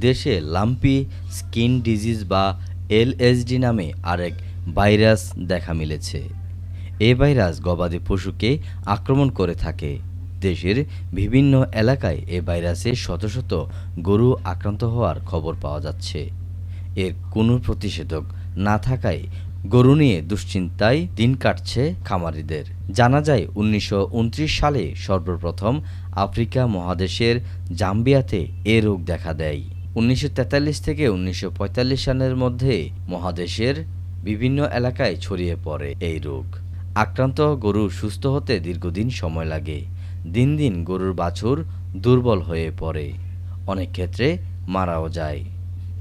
দেশে lumpy, skin disease বা LSD নামে আরেক ভাইরাস দেখা মিলেছে। এ ভাইরাস গবাদি পশুকে আক্রমণ করে থাকে। দেশের বিভিন্ন এলাকায় এ ভাইরাসে শত শত গরু আক্রান্ত হওয়ার খবর পাওয়া যাচ্ছে। এর কোনো প্রতিষেধক না থাকায় গরু নিয়ে দুশ্চিন্তায় দিন কাটছে খামারিদের। জানা যায়, উনিশশো উনত্রিশ সালে সর্বপ্রথম আফ্রিকা মহাদেশের জাম্বিয়াতে এ রোগ দেখা দেয়। উনিশশো তেতাল্লিশ থেকে উনিশশো পঁয়তাল্লিশ সালের মধ্যে মহাদেশের বিভিন্ন এলাকায় ছড়িয়ে পড়ে এই রোগ। আক্রান্ত গরু সুস্থ হতে দীর্ঘদিন সময় লাগে। দিন দিন গরুর বাছুর দুর্বল হয়ে পড়ে। অনেক ক্ষেত্রে মারাও যায়।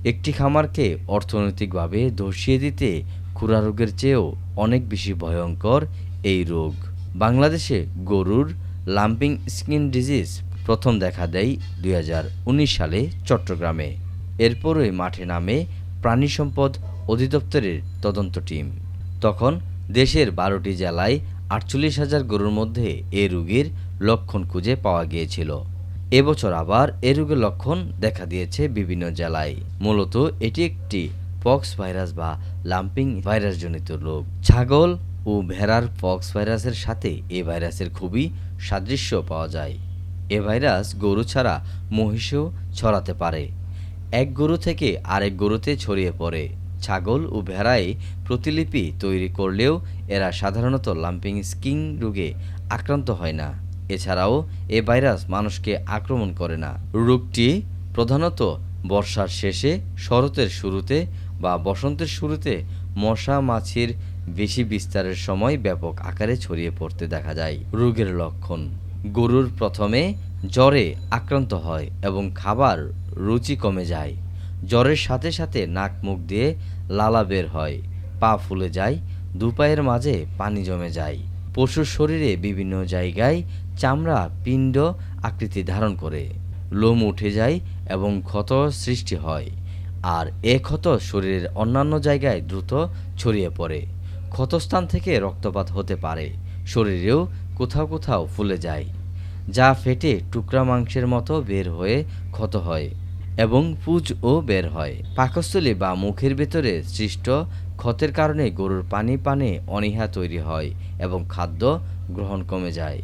একটি খামারকে অর্থনৈতিকভাবে ধসিয়ে দিতে খুরা রোগের চেয়েও অনেক বেশি ভয়ঙ্কর এই রোগ। বাংলাদেশে গরুর লাম্পিং স্কিন ডিজিজ প্রথম দেখা দেয় দুই হাজার উনিশ সালে চট্টগ্রামে। এরপরই মাঠে নামে প্রাণী সম্পদ অধিদপ্তরের তদন্ত টিম। তখন দেশের বারোটি জেলায় আটচল্লিশ হাজার গরুর মধ্যে এ রোগীর লক্ষণ খুঁজে পাওয়া গিয়েছিল। এবছর আবার এ রোগের লক্ষণ দেখা দিয়েছে বিভিন্ন জেলায়। মূলত এটি একটি পক্স ভাইরাস বা লাম্পিং ভাইরাসজনিত রোগ। ছাগল ও ভেড়ার পক্স ভাইরাসের সাথে এ ভাইরাসের খুবই সাদৃশ্য পাওয়া যায়। এ ভাইরাস গরু ছাড়া মহিষেও ছড়াতে পারে। এক গরু থেকে আরেক গরুতে ছড়িয়ে পড়ে। ছাগল ও ভেড়ায় প্রতিলিপি তৈরি করলেও এরা সাধারণত লাম্পিং স্কিং রোগে আক্রান্ত হয় না। এছাড়াও এ ভাইরাস মানুষকে আক্রমণ করে না। রোগটি প্রধানত বর্ষার শেষে, শরতের শুরুতে বা বসন্তের শুরুতে মশা, মাছির বেশি বিস্তারের সময় ব্যাপক আকারে ছড়িয়ে পড়তে দেখা যায়। রোগের লক্ষণ গরুর প্রথমে জ্বরে আক্রান্ত হয় এবং খাবার রুচি কমে যায়। জ্বরের সাথে সাথে নাক মুখ দিয়ে লালা বের হয়, পা ফুলে যায় দুপায়ের মাঝে পানি জমে যায়। পশুর শরীরে বিভিন্ন জায়গায় চামড়া, পিণ্ড আকৃতি ধারণ করে। লোম উঠে যায় এবং ক্ষত সৃষ্টি হয় আর এ ক্ষত শরীরের অন্যান্য জায়গায় দ্রুত ছড়িয়ে পড়ে। ক্ষতস্থান থেকে রক্তপাত হতে পারে। শরীরেও কোথাও কোথাও ফুলে যায়, যা ফেটে টুকরা মাংসের মতো বের হয়ে ক্ষত হয় এবং পুজ ও বের হয়। পাকস্থলী বা মুখের ভেতরে সৃষ্ট ক্ষতের কারণে গরুর পানি পানে অনীহা তৈরি হয় এবং খাদ্য গ্রহণ কমে যায়।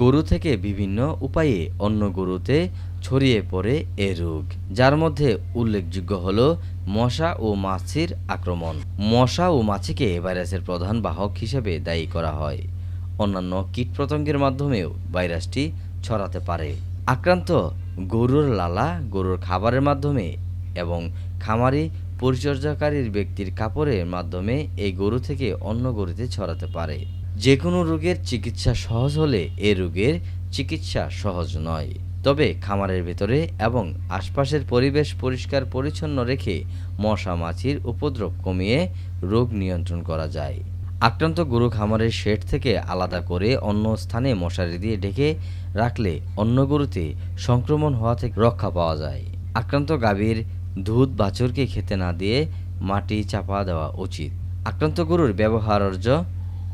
গরু থেকে বিভিন্ন উপায়ে অন্য গরুতে ছড়িয়ে পড়ে এ রোগ, যার মধ্যে উল্লেখযোগ্য হল মশা ও মাছির আক্রমণ। মশা ও মাছিকে ভাইরাসের প্রধান বাহক হিসেবে দায়ী করা হয়। অন্যান্য কীটপতঙ্গের মাধ্যমেও ভাইরাসটি ছড়াতে পারে। আক্রান্ত গরুর লালা, গরুর খাবারের মাধ্যমে এবং খামারি পরিচর্যাকারীর ব্যক্তির কাপড়ের মাধ্যমে এই গরু থেকে অন্য গরুতে ছড়াতে পারে। যে কোনো রোগের চিকিৎসা সহজ হলে এ রোগের চিকিৎসা সহজ নয়। তবে খামারের ভেতরে এবং আশপাশের পরিবেশ পরিষ্কার পরিচ্ছন্ন রেখে মশা, মাছির উপদ্রব কমিয়ে রোগ নিয়ন্ত্রণ করা যায়। আক্রান্ত গরু খামারের শেড থেকে আলাদা করে অন্য স্থানে মশারি দিয়ে ঢেকে রাখলে অন্য গরুতে সংক্রমণ হওয়া থেকে রক্ষা পাওয়া যায়। আক্রান্ত গাভীর দুধ বাছুরকে খেতে না দিয়ে মাটি চাপা দেওয়া উচিত। আক্রান্ত গরুর ব্যবহার্য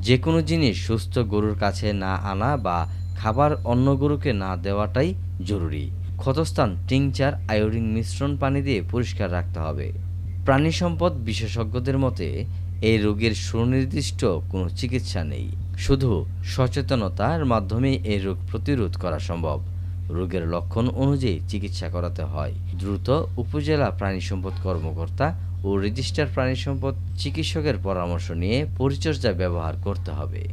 যে কোনো জিনিস সুস্থ গরুর কাছে না আনা বা খাবার অন্য গরুকে না দেওয়াটাই জরুরি। ক্ষতস্থান, টিংচার, আয়োডিন মিশ্রণ পানি দিয়ে পরিষ্কার রাখতে হবে। প্রাণী সম্পদ বিশেষজ্ঞদের মতে এই রোগের সুনির্দিষ্ট কোনো চিকিৎসা নেই। শুধু সচেতনতার মাধ্যমে এই রোগ প্রতিরোধ করা সম্ভব। রোগের লক্ষণ অনুযায়ী চিকিৎসা করাতে হয়। দ্রুত উপজেলা প্রাণী সম্পদ কর্মকর্তা ও রেজিস্টার প্রাণী সম্পদ চিকিৎসকের পরামর্শ নিয়ে পরিচর্যা ব্যবহার করতে হবে।